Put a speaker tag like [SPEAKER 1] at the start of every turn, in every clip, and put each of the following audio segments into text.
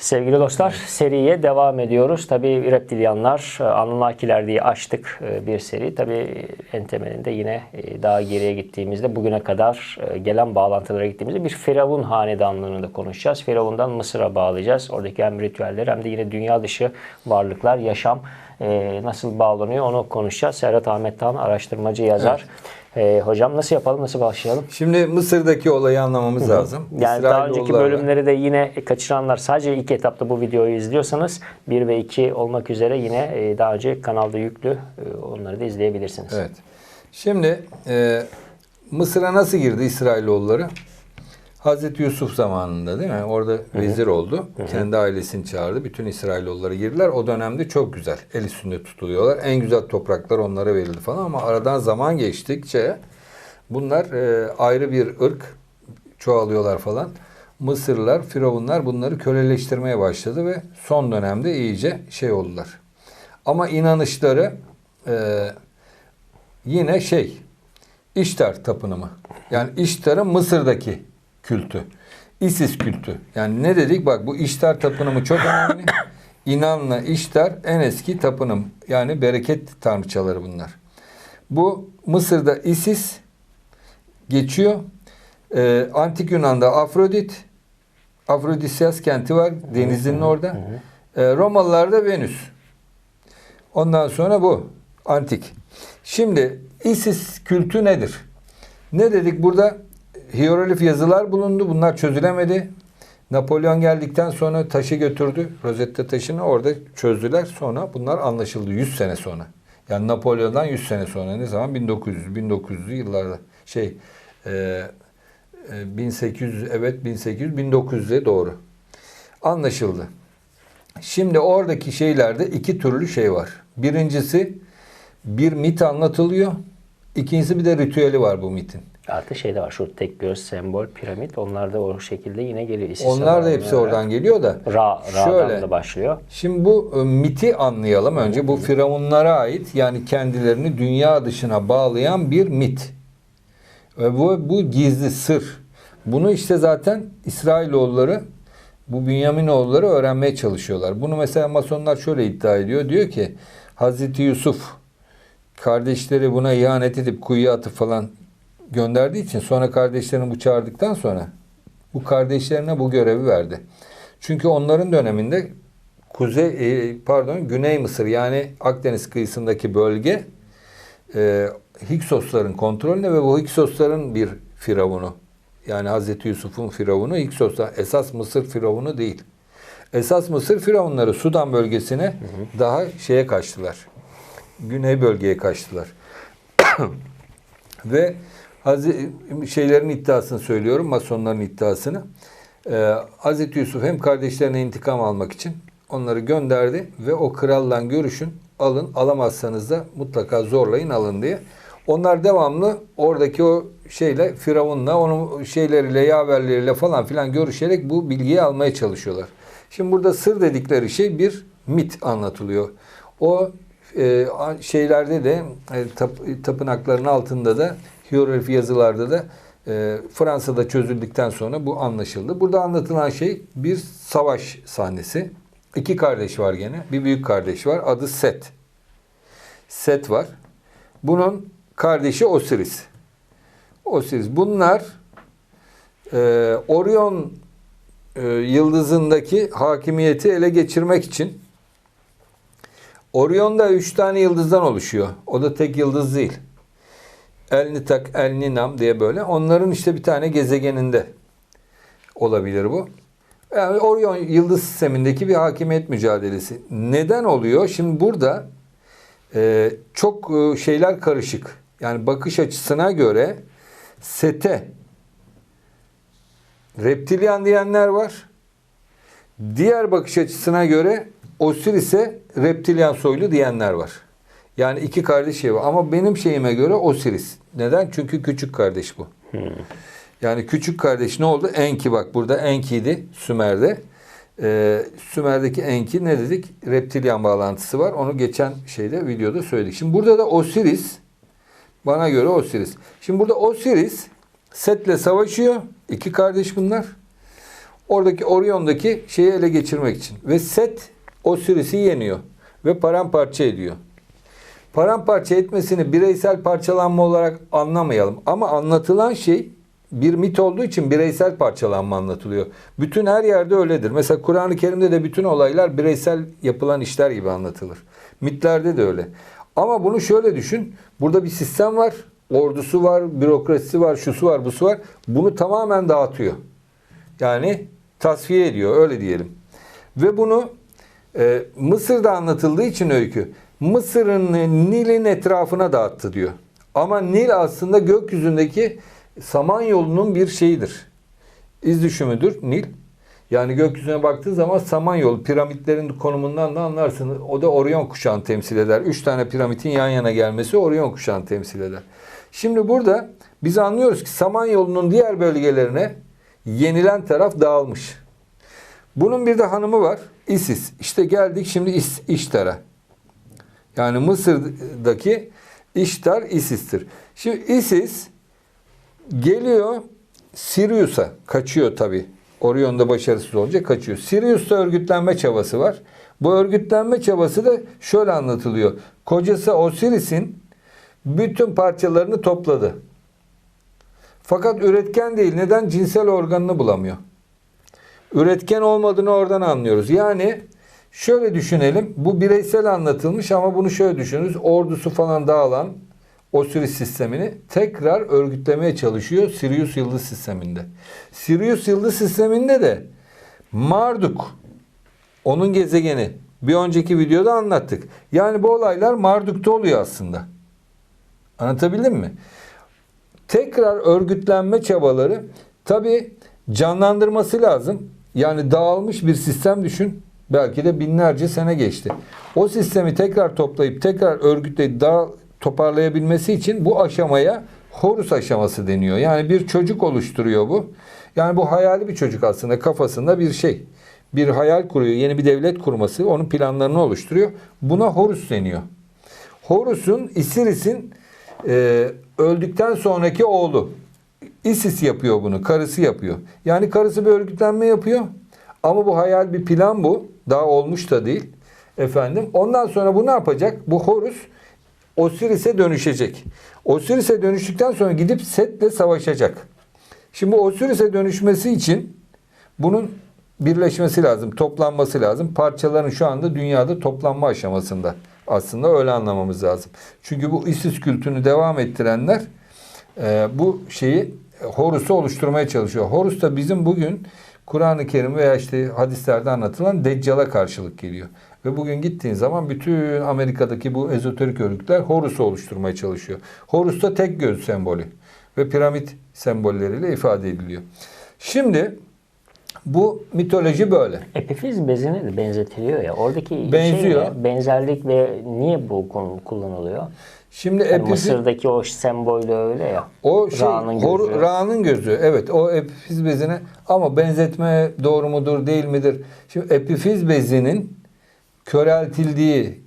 [SPEAKER 1] Sevgili dostlar seriye devam ediyoruz. Tabii reptilyanlar, e, Anunnakiler diye açtık e, bir seri. Tabii en temelinde yine e, daha geriye gittiğimizde bugüne kadar gelen bağlantılara gittiğimizde bir Firavun hanedanlığını da konuşacağız. Firavundan Mısır'a bağlayacağız. Oradaki hem ritüelleri hem de yine dünya dışı varlıklar, yaşam nasıl bağlanıyor onu konuşacağız. Serhat Ahmet Tan araştırmacı yazar. E, hocam nasıl yapalım, nasıl başlayalım?
[SPEAKER 2] Şimdi Mısır'daki olayı anlamamız lazım.
[SPEAKER 1] Yani daha önceki bölümleri de yine kaçıranlar sadece ilk etapta bu videoyu izliyorsanız 1 ve 2 olmak üzere yine e, daha önce kanalda yüklü e, onları da izleyebilirsiniz.
[SPEAKER 2] Evet. Şimdi e, Mısır'a nasıl girdi İsrailoğulları? Hazreti Yusuf zamanında değil mi? Orada vezir oldu. Kendi ailesini çağırdı. Bütün İsrailoğulları girdiler. O dönemde çok güzel. El üstünde tutuluyorlar. En güzel topraklar onlara verildi falan ama aradan zaman geçtikçe bunlar e, ayrı bir ırk çoğalıyorlar falan. Mısırlılar, Firavunlar bunları köleleştirmeye başladı ve son dönemde iyice şey oldular. Ama inanışları e, yine şey İştar tapınımı. Yani İştar'ın Mısır'daki kültü. Isis kültü. Yani ne dedik? Bak bu İştar tapınımı çok önemli. İnanla İştar en eski tapınım. Yani bereket tanrıçaları bunlar. Bu Mısır'da Isis geçiyor. Ee, Antik Yunan'da Afrodit. Afrodisyas kenti var. Denizin orada. Ee, Romalılarda Venüs. Ondan sonra bu. Antik. Şimdi Isis kültü nedir? Ne dedik burada? Hieroglif yazılar bulundu. Bunlar çözülemedi. Napolyon geldikten sonra taşı götürdü. Rosetta taşını orada çözdüler. Sonra bunlar anlaşıldı 100 sene sonra. Yani Napolyon'dan 100 sene sonra ne zaman? 1900 1900'lü yıllarda. Şey e, e, 1800 evet 1800 1900'e doğru. Anlaşıldı. Şimdi oradaki şeylerde iki türlü şey var. Birincisi bir mit anlatılıyor. İkincisi bir de ritüeli var bu mitin.
[SPEAKER 1] Artı şey de var şu tek göz sembol piramit onlar da o şekilde yine geliyor. İsis
[SPEAKER 2] Onlar da hepsi oradan geliyor da.
[SPEAKER 1] Ra, Ra'dan
[SPEAKER 2] Şöyle.
[SPEAKER 1] da başlıyor.
[SPEAKER 2] Şimdi bu e, miti anlayalım önce. Bu firavunlara ait yani kendilerini dünya dışına bağlayan bir mit. Ve bu, bu gizli sır. Bunu işte zaten İsrailoğulları bu Bünyaminoğulları öğrenmeye çalışıyorlar. Bunu mesela masonlar şöyle iddia ediyor. Diyor ki Hazreti Yusuf kardeşleri buna ihanet edip kuyuya atıp falan gönderdiği için sonra kardeşlerini bu çağırdıktan sonra bu kardeşlerine bu görevi verdi. Çünkü onların döneminde Kuzey e, pardon Güney Mısır yani Akdeniz kıyısındaki bölge e, Hiksosların kontrolünde ve bu Hiksosların bir firavunu. Yani Hazreti Yusuf'un firavunu Hiksoslar. Esas Mısır firavunu değil. Esas Mısır firavunları Sudan bölgesine daha şeye kaçtılar. Güney bölgeye kaçtılar. ve şeylerin iddiasını söylüyorum, masonların iddiasını. Ee, Hazreti Yusuf hem kardeşlerine intikam almak için onları gönderdi ve o kralla görüşün, alın, alamazsanız da mutlaka zorlayın alın diye. Onlar devamlı oradaki o şeyle Firavun'la, onun şeyleriyle, yaverleriyle falan filan görüşerek bu bilgiyi almaya çalışıyorlar. Şimdi burada sır dedikleri şey bir mit anlatılıyor. O e, şeylerde de e, tap- tapınakların altında da hieroglif yazılarda da e, Fransa'da çözüldükten sonra bu anlaşıldı. Burada anlatılan şey bir savaş sahnesi. İki kardeş var gene. Bir büyük kardeş var. Adı Set. Set var. Bunun kardeşi Osiris. Osiris. Bunlar e, Orion e, yıldızındaki hakimiyeti ele geçirmek için Orion da üç tane yıldızdan oluşuyor. O da tek yıldız değil. El Nitak, El Ninam diye böyle. Onların işte bir tane gezegeninde olabilir bu. Yani Orion yıldız sistemindeki bir hakimiyet mücadelesi. Neden oluyor? Şimdi burada e, çok e, şeyler karışık. Yani bakış açısına göre sete reptilyan diyenler var. Diğer bakış açısına göre Osiris'e reptilyan soylu diyenler var. Yani iki kardeş var. Ama benim şeyime göre Osiris. Neden? Çünkü küçük kardeş bu. Yani küçük kardeş ne oldu? Enki bak burada Enki'ydi Sümer'de. Ee, Sümer'deki Enki ne dedik? Reptilyan bağlantısı var. Onu geçen şeyde videoda söyledik. Şimdi burada da Osiris bana göre Osiris. Şimdi burada Osiris Set'le savaşıyor. İki kardeş bunlar. Oradaki Orion'daki şeyi ele geçirmek için. Ve Set Osiris'i yeniyor. Ve paramparça ediyor. Paramparça etmesini bireysel parçalanma olarak anlamayalım. Ama anlatılan şey bir mit olduğu için bireysel parçalanma anlatılıyor. Bütün her yerde öyledir. Mesela Kur'an-ı Kerim'de de bütün olaylar bireysel yapılan işler gibi anlatılır. Mitlerde de öyle. Ama bunu şöyle düşün. Burada bir sistem var. Ordusu var, bürokrasisi var, şusu var, busu var. Bunu tamamen dağıtıyor. Yani tasfiye ediyor öyle diyelim. Ve bunu e, Mısır'da anlatıldığı için öykü. Mısır'ın Nil'in etrafına dağıttı diyor. Ama Nil aslında gökyüzündeki Samanyolu'nun bir şeyidir. İz düşümüdür Nil. Yani gökyüzüne baktığın zaman Samanyolu piramitlerin konumundan da anlarsın. O da Orion kuşağını temsil eder. Üç tane piramitin yan yana gelmesi Orion kuşağını temsil eder. Şimdi burada biz anlıyoruz ki Samanyolu'nun diğer bölgelerine yenilen taraf dağılmış. Bunun bir de hanımı var. Isis. İşte geldik şimdi İs, İştar'a. Yani Mısır'daki İştar Isis'tir. Şimdi Isis geliyor Sirius'a kaçıyor tabi. Orion'da başarısız olunca kaçıyor. Sirius'ta örgütlenme çabası var. Bu örgütlenme çabası da şöyle anlatılıyor. Kocası Osiris'in bütün parçalarını topladı. Fakat üretken değil. Neden? Cinsel organını bulamıyor. Üretken olmadığını oradan anlıyoruz. Yani şöyle düşünelim. Bu bireysel anlatılmış ama bunu şöyle düşünürüz. Ordusu falan dağılan Osiris sistemini tekrar örgütlemeye çalışıyor Sirius yıldız sisteminde. Sirius yıldız sisteminde de Marduk onun gezegeni. Bir önceki videoda anlattık. Yani bu olaylar Marduk'ta oluyor aslında. Anlatabildim mi? Tekrar örgütlenme çabaları tabi canlandırması lazım. Yani dağılmış bir sistem düşün. Belki de binlerce sene geçti. O sistemi tekrar toplayıp tekrar örgütleyip daha toparlayabilmesi için bu aşamaya Horus aşaması deniyor. Yani bir çocuk oluşturuyor bu. Yani bu hayali bir çocuk aslında kafasında bir şey. Bir hayal kuruyor. Yeni bir devlet kurması. Onun planlarını oluşturuyor. Buna Horus deniyor. Horus'un Isiris'in e, öldükten sonraki oğlu. Isis yapıyor bunu. Karısı yapıyor. Yani karısı bir örgütlenme yapıyor. Ama bu hayal bir plan bu. Daha olmuş da değil. Efendim. Ondan sonra bu ne yapacak? Bu Horus Osiris'e dönüşecek. Osiris'e dönüştükten sonra gidip Set'le savaşacak. Şimdi Osiris'e dönüşmesi için bunun birleşmesi lazım, toplanması lazım. Parçaların şu anda dünyada toplanma aşamasında. Aslında öyle anlamamız lazım. Çünkü bu Isis kültünü devam ettirenler e, bu şeyi Horus'u oluşturmaya çalışıyor. Horus da bizim bugün Kur'an-ı Kerim veya işte hadislerde anlatılan Deccal'a karşılık geliyor. Ve bugün gittiğin zaman bütün Amerika'daki bu ezoterik örgütler Horus'u oluşturmaya çalışıyor. Horus da tek göz sembolü ve piramit sembolleriyle ifade ediliyor. Şimdi bu mitoloji böyle.
[SPEAKER 1] Epifiz bezine de benzetiliyor ya. Oradaki
[SPEAKER 2] Benziyor.
[SPEAKER 1] şeyle benzerlik ve niye bu konu kullanılıyor?
[SPEAKER 2] Şimdi
[SPEAKER 1] Yani
[SPEAKER 2] epifiz
[SPEAKER 1] Mısır'daki o sembol de öyle ya.
[SPEAKER 2] O şey
[SPEAKER 1] Ra'nın
[SPEAKER 2] hor-
[SPEAKER 1] gözü.
[SPEAKER 2] Ra'nın gözü. Evet o epifiz bezine ama benzetme doğru mudur değil midir? Şimdi epifiz bezinin köreltildiği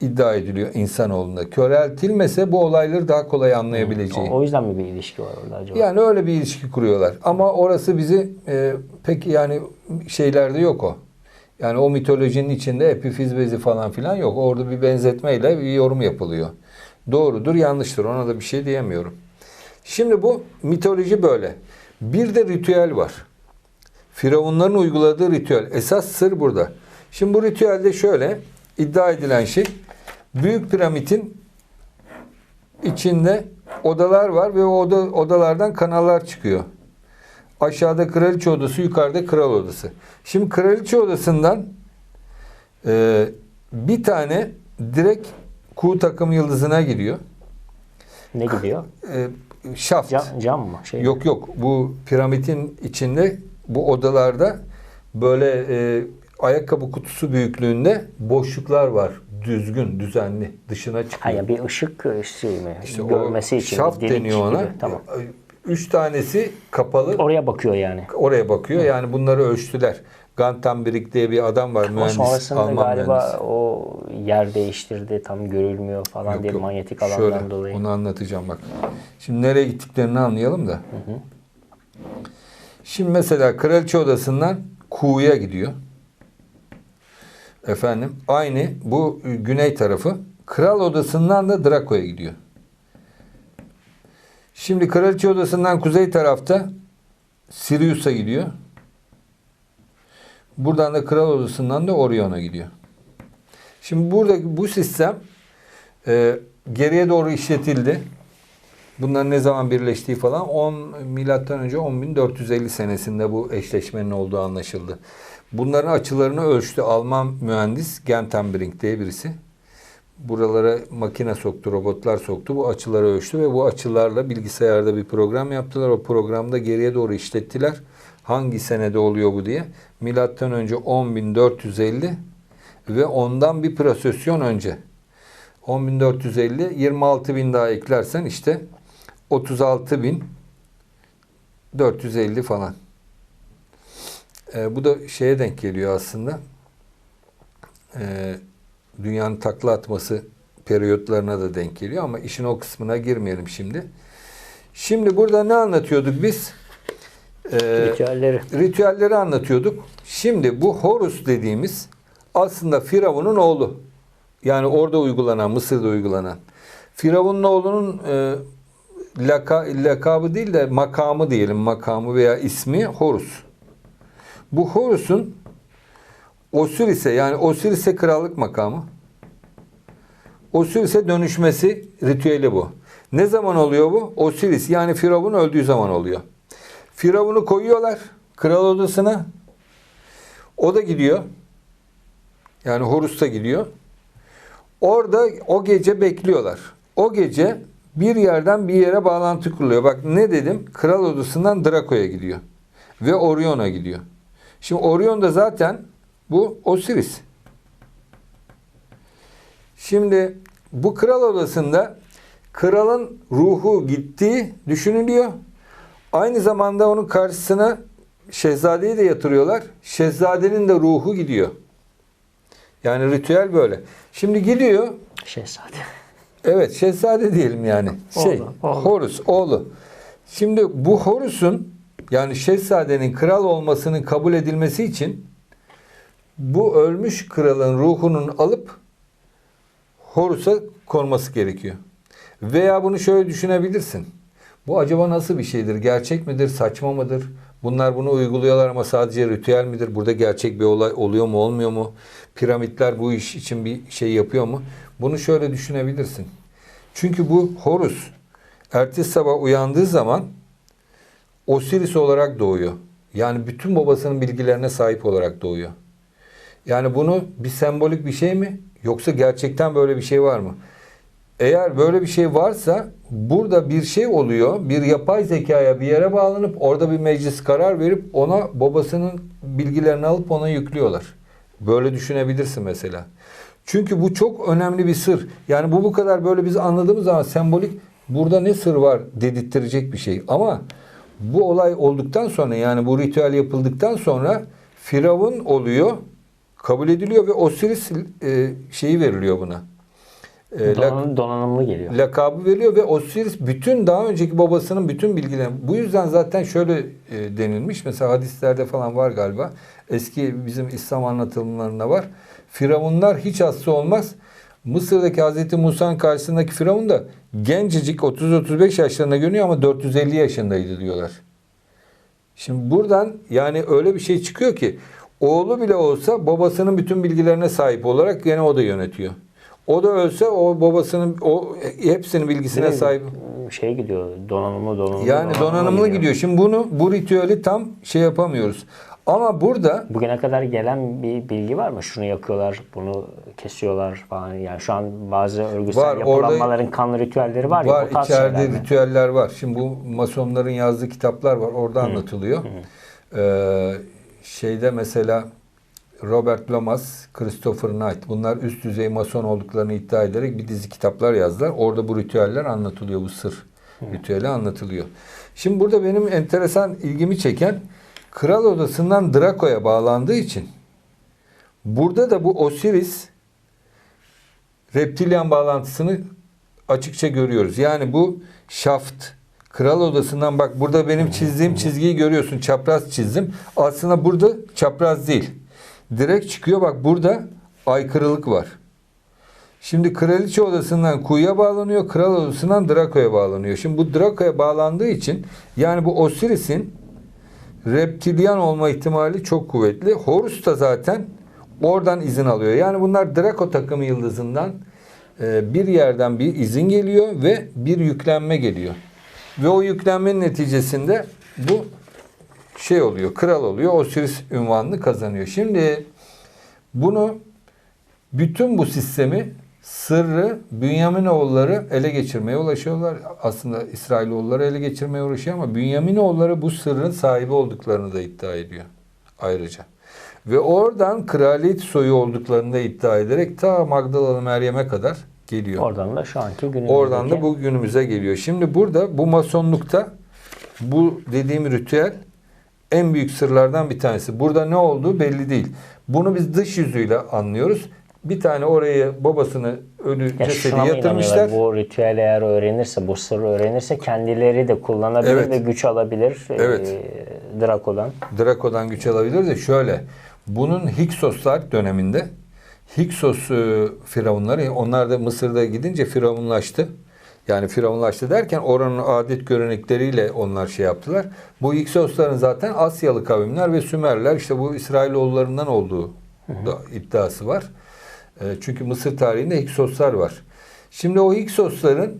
[SPEAKER 2] iddia ediliyor insanoğlunda. Köreltilmese bu olayları daha kolay anlayabileceği.
[SPEAKER 1] O yüzden mi bir ilişki var orada acaba?
[SPEAKER 2] Yani öyle bir ilişki kuruyorlar. Ama orası bizi e, pek yani şeylerde yok o. Yani o mitolojinin içinde epifiz bezi falan filan yok. Orada bir benzetmeyle bir yorum yapılıyor. Doğrudur, yanlıştır. Ona da bir şey diyemiyorum. Şimdi bu mitoloji böyle. Bir de ritüel var. Firavunların uyguladığı ritüel. Esas sır burada. Şimdi bu ritüelde şöyle iddia edilen şey Büyük Piramit'in içinde odalar var ve o oda, odalardan kanallar çıkıyor. Aşağıda kraliçe odası, yukarıda kral odası. Şimdi kraliçe odasından e, bir tane direkt kuğu takım yıldızına gidiyor.
[SPEAKER 1] Ne gidiyor?
[SPEAKER 2] E, şaft.
[SPEAKER 1] Cam, cam mı? Şey mi?
[SPEAKER 2] Yok yok. Bu piramidin içinde bu odalarda böyle e, ayakkabı kutusu büyüklüğünde boşluklar var. Düzgün, düzenli. Dışına
[SPEAKER 1] Ha
[SPEAKER 2] çıkıyor.
[SPEAKER 1] ya bir ışık şey mi?
[SPEAKER 2] İşte
[SPEAKER 1] Görmesi için.
[SPEAKER 2] şaft deniyor ona.
[SPEAKER 1] gibi. Tamam.
[SPEAKER 2] Üç tanesi kapalı.
[SPEAKER 1] Oraya bakıyor yani.
[SPEAKER 2] Oraya bakıyor. Yani bunları ölçtüler. Gantenbrink diye bir adam var. Mühendis.
[SPEAKER 1] sonrasında
[SPEAKER 2] Alman
[SPEAKER 1] galiba
[SPEAKER 2] mühendis.
[SPEAKER 1] o yer değiştirdi. Tam görülmüyor falan
[SPEAKER 2] Yok,
[SPEAKER 1] diye
[SPEAKER 2] yok.
[SPEAKER 1] manyetik alandan
[SPEAKER 2] Şöyle,
[SPEAKER 1] dolayı.
[SPEAKER 2] Onu anlatacağım bak. Şimdi nereye gittiklerini anlayalım da. Şimdi mesela kraliçe odasından Ku'ya gidiyor. Efendim aynı bu güney tarafı. Kral odasından da Draco'ya gidiyor. Şimdi kraliçe odasından kuzey tarafta Sirius'a gidiyor. Buradan da kral odasından da Orion'a gidiyor. Şimdi burada bu sistem e, geriye doğru işletildi. Bunların ne zaman birleştiği falan 10 milattan önce 10.450 senesinde bu eşleşmenin olduğu anlaşıldı. Bunların açılarını ölçtü Alman mühendis Gentenbrink diye birisi. Buralara makine soktu, robotlar soktu. Bu açıları ölçtü ve bu açılarla bilgisayarda bir program yaptılar. O programda geriye doğru işlettiler. Hangi senede oluyor bu diye. Milattan önce 10.450 ve ondan bir prosesyon önce. 10.450 26.000 daha eklersen işte 36.450 falan. Ee, bu da şeye denk geliyor aslında. Ee, dünyanın takla atması periyotlarına da denk geliyor ama işin o kısmına girmeyelim şimdi. Şimdi burada ne anlatıyorduk biz? Ee,
[SPEAKER 1] Ritüelleri.
[SPEAKER 2] ritüelleri anlatıyorduk. Şimdi bu Horus dediğimiz aslında Firavun'un oğlu. Yani orada uygulanan, Mısır'da uygulanan. Firavun'un oğlunun e, laka, lakabı değil de makamı diyelim, makamı veya ismi Horus. Bu Horus'un Osiris'e yani Osiris'e krallık makamı. Osiris'e dönüşmesi ritüeli bu. Ne zaman oluyor bu? Osiris yani Firavun öldüğü zaman oluyor. Firavun'u koyuyorlar kral odasına. O da gidiyor. Yani Horus da gidiyor. Orada o gece bekliyorlar. O gece bir yerden bir yere bağlantı kuruluyor. Bak ne dedim? Kral odasından Draco'ya gidiyor. Ve Orion'a gidiyor. Şimdi Orion da zaten bu Osiris. Şimdi bu kral odasında kralın ruhu gittiği düşünülüyor. Aynı zamanda onun karşısına şehzadeyi de yatırıyorlar. Şehzadenin de ruhu gidiyor. Yani ritüel böyle. Şimdi gidiyor.
[SPEAKER 1] Şehzade.
[SPEAKER 2] Evet şehzade diyelim yani. Şey,
[SPEAKER 1] Oğlu, oğlu.
[SPEAKER 2] Horus, oğlu. Şimdi bu Horus'un yani şehzadenin kral olmasının kabul edilmesi için bu ölmüş kralın ruhunun alıp Horus'a konması gerekiyor. Veya bunu şöyle düşünebilirsin. Bu acaba nasıl bir şeydir? Gerçek midir? Saçma mıdır? Bunlar bunu uyguluyorlar ama sadece ritüel midir? Burada gerçek bir olay oluyor mu olmuyor mu? Piramitler bu iş için bir şey yapıyor mu? Bunu şöyle düşünebilirsin. Çünkü bu Horus ertesi sabah uyandığı zaman Osiris olarak doğuyor. Yani bütün babasının bilgilerine sahip olarak doğuyor. Yani bunu bir sembolik bir şey mi yoksa gerçekten böyle bir şey var mı? Eğer böyle bir şey varsa burada bir şey oluyor. Bir yapay zekaya bir yere bağlanıp orada bir meclis karar verip ona babasının bilgilerini alıp ona yüklüyorlar. Böyle düşünebilirsin mesela. Çünkü bu çok önemli bir sır. Yani bu bu kadar böyle biz anladığımız zaman sembolik burada ne sır var dedirttirecek bir şey. Ama bu olay olduktan sonra yani bu ritüel yapıldıktan sonra Firavun oluyor, kabul ediliyor ve Osiris e, şeyi veriliyor buna. E, lak-
[SPEAKER 1] Donan, donanımlı geliyor.
[SPEAKER 2] lakabı veriliyor ve Osiris bütün daha önceki babasının bütün bilgilerini bu yüzden zaten şöyle e, denilmiş mesela hadislerde falan var galiba eski bizim İslam anlatımlarında var Firavunlar hiç hasta olmaz Mısır'daki Hazreti Musa'nın karşısındaki Firavun da gencecik 30-35 yaşlarında görünüyor ama 450 yaşındaydı diyorlar. Şimdi buradan yani öyle bir şey çıkıyor ki oğlu bile olsa babasının bütün bilgilerine sahip olarak gene o da yönetiyor. O da ölse o babasının o hepsinin bilgisine
[SPEAKER 1] Değil
[SPEAKER 2] sahip.
[SPEAKER 1] Şey gidiyor. Donanımlı donanımlı.
[SPEAKER 2] Yani donanımlı gidiyor. Şimdi bunu bu ritüeli tam şey yapamıyoruz. Ama burada
[SPEAKER 1] Bugüne kadar gelen bir bilgi var mı? Şunu yakıyorlar, bunu kesiyorlar falan. Yani şu an bazı örgüsel
[SPEAKER 2] Var, orada-
[SPEAKER 1] yapılanmaların kanlı ritüelleri var, ya.
[SPEAKER 2] var
[SPEAKER 1] bu tarz
[SPEAKER 2] içeride
[SPEAKER 1] mi?
[SPEAKER 2] ritüeller var. Şimdi bu masonların yazdığı kitaplar var. Orada anlatılıyor. Ee, şeyde mesela Robert Lomas, Christopher Knight bunlar üst düzey mason olduklarını iddia ederek bir dizi kitaplar yazdılar. Orada bu ritüeller anlatılıyor. Bu sır ritüeli anlatılıyor. Şimdi burada benim enteresan ilgimi çeken kral odasından Draco'ya bağlandığı için burada da bu Osiris reptilyan bağlantısını açıkça görüyoruz. Yani bu şaft Kral odasından bak burada benim çizdiğim çizgiyi görüyorsun. Çapraz çizdim. Aslında burada çapraz değil. Direkt çıkıyor bak burada aykırılık var. Şimdi kraliçe odasından kuyuya bağlanıyor. Kral odasından Draco'ya bağlanıyor. Şimdi bu Draco'ya bağlandığı için yani bu Osiris'in reptilyan olma ihtimali çok kuvvetli. Horus da zaten oradan izin alıyor. Yani bunlar Draco takımı yıldızından e, bir yerden bir izin geliyor ve bir yüklenme geliyor. Ve o yüklenmenin neticesinde bu şey oluyor, kral oluyor. Osiris ünvanını kazanıyor. Şimdi bunu bütün bu sistemi sırrı Bünyaminoğulları ele geçirmeye ulaşıyorlar. Aslında İsrailoğulları ele geçirmeye uğraşıyor ama Bünyaminoğulları bu sırrın sahibi olduklarını da iddia ediyor ayrıca. Ve oradan kraliyet soyu olduklarını da iddia ederek ta Magdalalı Meryem'e kadar geliyor.
[SPEAKER 1] Oradan da şu anki günümüzdeki
[SPEAKER 2] Oradan da bu günümüze geliyor. Şimdi burada bu masonlukta bu dediğim ritüel en büyük sırlardan bir tanesi. Burada ne olduğu belli değil. Bunu biz dış yüzüyle anlıyoruz. Bir tane oraya babasını ölü
[SPEAKER 1] Ya
[SPEAKER 2] cesedi yatırmışlar.
[SPEAKER 1] Bu ritüel eğer öğrenirse, bu sırrı öğrenirse kendileri de kullanabilir
[SPEAKER 2] Evet.
[SPEAKER 1] ve güç alabilir
[SPEAKER 2] Evet.
[SPEAKER 1] e, Draco'dan.
[SPEAKER 2] Draco'dan güç alabilir de şöyle. Bunun Hiksoslar döneminde Hiksos e, firavunları onlar da Mısır'da gidince firavunlaştı. Yani firavunlaştı derken oranın adet görenekleriyle onlar şey yaptılar. Bu Hiksosların zaten Asyalı kavimler ve Sümerler işte bu İsrailoğullarından olduğu da iddiası var. E, çünkü Mısır tarihinde Hiksoslar var. Şimdi o Hiksosların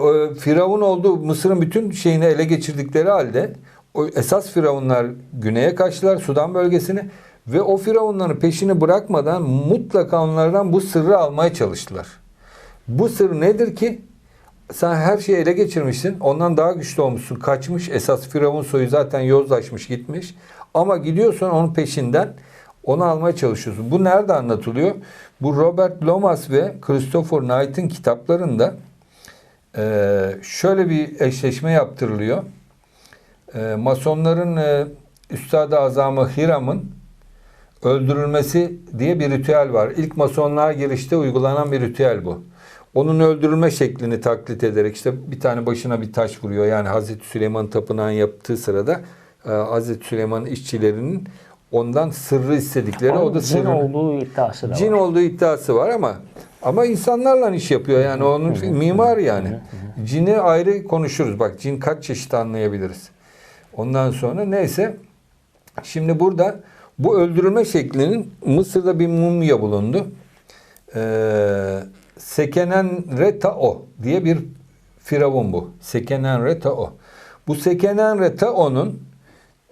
[SPEAKER 2] e, Firavun olduğu Mısır'ın bütün şeyini ele geçirdikleri halde o esas firavunlar güneye kaçtılar Sudan bölgesine ve o firavunların peşini bırakmadan mutlaka onlardan bu sırrı almaya çalıştılar. Bu sır nedir ki? Sen her şeyi ele geçirmişsin. Ondan daha güçlü olmuşsun. Kaçmış. Esas firavun soyu zaten yozlaşmış gitmiş. Ama gidiyorsun onun peşinden onu almaya çalışıyorsun. Bu nerede anlatılıyor? Bu Robert Lomas ve Christopher Knight'ın kitaplarında ee, şöyle bir eşleşme yaptırılıyor. Ee, Masonların e, Üstad-ı Azamı Hiram'ın öldürülmesi diye bir ritüel var. İlk Masonluğa girişte uygulanan bir ritüel bu. Onun öldürülme şeklini taklit ederek işte bir tane başına bir taş vuruyor. Yani Hazreti Süleyman tapınağın yaptığı sırada e, Hazreti Süleyman işçilerinin ondan sırrı istedikleri o da
[SPEAKER 1] Cin
[SPEAKER 2] sırrı.
[SPEAKER 1] olduğu iddiası da
[SPEAKER 2] Cin
[SPEAKER 1] var.
[SPEAKER 2] olduğu iddiası var ama ama insanlarla iş yapıyor yani onun mimar yani. Cini ayrı konuşuruz. Bak cin kaç çeşit anlayabiliriz. Ondan sonra neyse şimdi burada bu öldürülme şeklinin Mısır'da bir mumya bulundu. Ee, Sekenen Retao diye bir firavun bu. Sekenen Retao. Bu Sekenen Retao'nun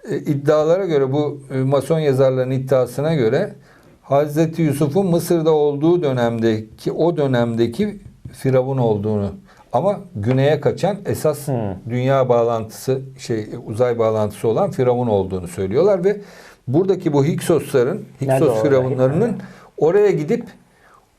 [SPEAKER 2] e, iddialara göre bu e, Mason yazarların iddiasına göre Hazreti Yusuf'un Mısır'da olduğu dönemdeki o dönemdeki firavun olduğunu ama güneye kaçan esas
[SPEAKER 1] Hmm.
[SPEAKER 2] dünya bağlantısı şey uzay bağlantısı olan firavun olduğunu söylüyorlar ve buradaki bu Hiksosların Hiksos firavunlarının oraya gidip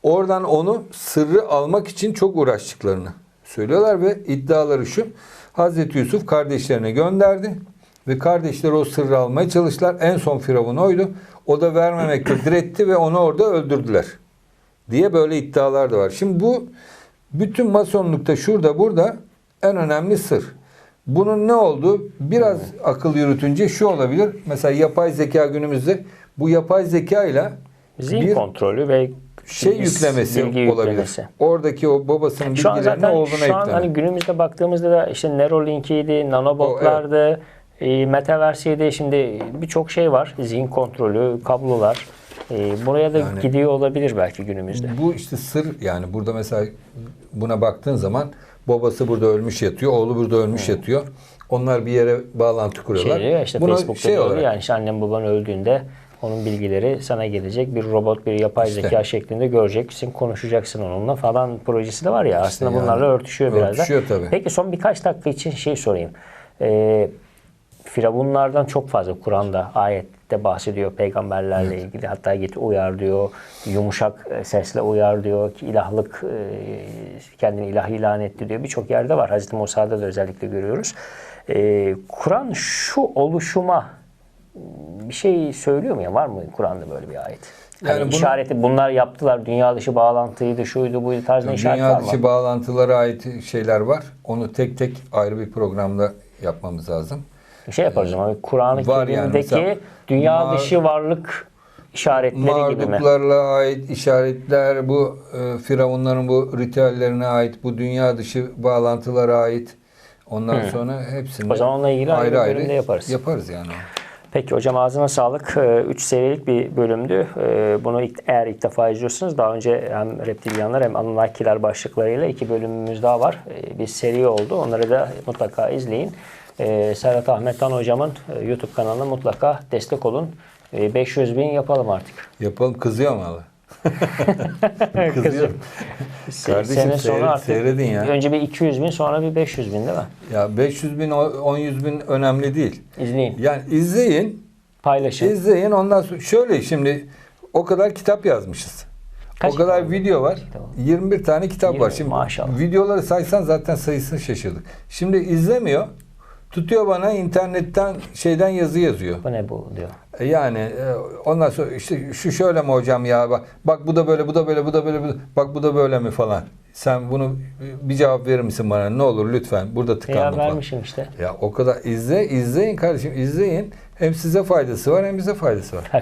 [SPEAKER 2] oradan onu sırrı almak için çok uğraştıklarını söylüyorlar ve iddiaları şu. Hazreti Yusuf kardeşlerine gönderdi ve kardeşleri o sırrı almaya çalıştılar. En son firavun oydu. O da vermemekte diretti ve onu orada öldürdüler. Diye böyle iddialar da var. Şimdi bu bütün masonlukta şurada burada en önemli sır. Bunun ne olduğu biraz akıl yürütünce şu olabilir. Mesela yapay zeka günümüzde bu yapay zeka ile
[SPEAKER 1] Zihin
[SPEAKER 2] bir
[SPEAKER 1] kontrolü ve
[SPEAKER 2] şey
[SPEAKER 1] bilgi
[SPEAKER 2] yüklemesi olabilir.
[SPEAKER 1] yüklemesi.
[SPEAKER 2] Oradaki o babasının
[SPEAKER 1] Şu an
[SPEAKER 2] bilgilerini
[SPEAKER 1] zaten
[SPEAKER 2] oğluna
[SPEAKER 1] şu an hani günümüzde baktığımızda da işte Neuralink'iydi, nanobotlardı, e, Metaverse'iydi. Şimdi birçok şey var. Zihin kontrolü, kablolar. E, buraya da
[SPEAKER 2] Yani-
[SPEAKER 1] gidiyor olabilir belki günümüzde.
[SPEAKER 2] Bu işte sır yani burada mesela buna baktığın zaman babası burada ölmüş yatıyor, oğlu burada ölmüş yatıyor. Onlar bir yere bağlantı kuruyorlar.
[SPEAKER 1] Şey işte
[SPEAKER 2] Buna
[SPEAKER 1] Facebook'ta
[SPEAKER 2] şey
[SPEAKER 1] diyor
[SPEAKER 2] olarak
[SPEAKER 1] yani işte annem baban öldüğünde onun bilgileri sana gelecek. Bir robot, bir yapay
[SPEAKER 2] İşte.
[SPEAKER 1] zeka şeklinde göreceksin, konuşacaksın onunla falan projesi de var ya. aslında
[SPEAKER 2] yani.
[SPEAKER 1] bunlarla örtüşüyor biraz da.
[SPEAKER 2] Tabii.
[SPEAKER 1] Peki son birkaç dakika için şey sorayım. Ee, Firavunlardan çok fazla Kur'an'da ayette bahsediyor peygamberlerle ilgili. Hatta git uyar diyor. Yumuşak e, sesle uyar diyor ki ilahlık e, kendini ilah ilan etti diyor. Birçok yerde var. Hazreti Musa'da da özellikle görüyoruz. Ee, Kur'an şu oluşuma bir şey söylüyor mu ya? Var mı Kur'an'da böyle bir ayet? Yani
[SPEAKER 2] Yani bunu-
[SPEAKER 1] işareti bunlar yaptılar. Dünya dışı bağlantıydı, şuydu, buydu tarzında işaretler
[SPEAKER 2] Dünya
[SPEAKER 1] var.
[SPEAKER 2] dışı bağlantılara ait şeyler var. Onu tek tek ayrı bir programda yapmamız lazım.
[SPEAKER 1] Şey yaparız ama Kur'an-ı
[SPEAKER 2] Var yani
[SPEAKER 1] Kerim'deki
[SPEAKER 2] mesela
[SPEAKER 1] dünya
[SPEAKER 2] ma-
[SPEAKER 1] dışı varlık işaretleri gibi mi?
[SPEAKER 2] Marduklarla ait işaretler, bu e, firavunların bu ritüellerine ait, bu dünya dışı bağlantılara ait. Ondan sonra hepsini
[SPEAKER 1] O zaman onunla ilgili ayrı bir bölümde yaparız.
[SPEAKER 2] Yaparız yani.
[SPEAKER 1] Peki hocam ağzına sağlık. 3 serilik bir bölümdü. Ee, Bunu ilk, eğer ilk defa izliyorsunuz daha önce hem reptilyanlar hem Anunnakiler başlıklarıyla iki bölümümüz daha var. Ee, Bir seri oldu. Onları da mutlaka izleyin. Ee, Serhat Ahmetan hocamın e, YouTube kanalına mutlaka destek olun. Ee, 500 bin yapalım artık.
[SPEAKER 2] Yapalım kızıyor mu Allah? Kızıyor.
[SPEAKER 1] Se-
[SPEAKER 2] Kardeşim
[SPEAKER 1] sene
[SPEAKER 2] seyret-
[SPEAKER 1] artık
[SPEAKER 2] seyredin ya.
[SPEAKER 1] önce bir 200 bin sonra bir 500 bin değil mi?
[SPEAKER 2] Ya 500 bin, 10 yüz bin önemli değil.
[SPEAKER 1] İzleyin,
[SPEAKER 2] Yani izleyin,
[SPEAKER 1] paylaşın.
[SPEAKER 2] izleyin ondan sonra şöyle şimdi o kadar kitap yazmışız.
[SPEAKER 1] Kaç
[SPEAKER 2] o kadar
[SPEAKER 1] kitap var?
[SPEAKER 2] video var.
[SPEAKER 1] Kitap var.
[SPEAKER 2] 21 tane kitap var.
[SPEAKER 1] 20,
[SPEAKER 2] Şimdi
[SPEAKER 1] maşallah.
[SPEAKER 2] videoları saysan zaten sayısını şaşırdık. Şimdi izlemiyor. Tutuyor bana internetten şeyden yazı yazıyor.
[SPEAKER 1] Bu ne bu diyor.
[SPEAKER 2] E Yani e, ondan sonra işte şu şöyle mi hocam ya bak bak bu da böyle bu da böyle bu da böyle bu bak bu da böyle mi falan. Sen bunu bir cevap verir misin bana ne olur lütfen burada
[SPEAKER 1] Ya
[SPEAKER 2] tıkandım falan.
[SPEAKER 1] vermişim işte.
[SPEAKER 2] Ya o kadar izle izleyin kardeşim izleyin. Hem size faydası var hem bize faydası var.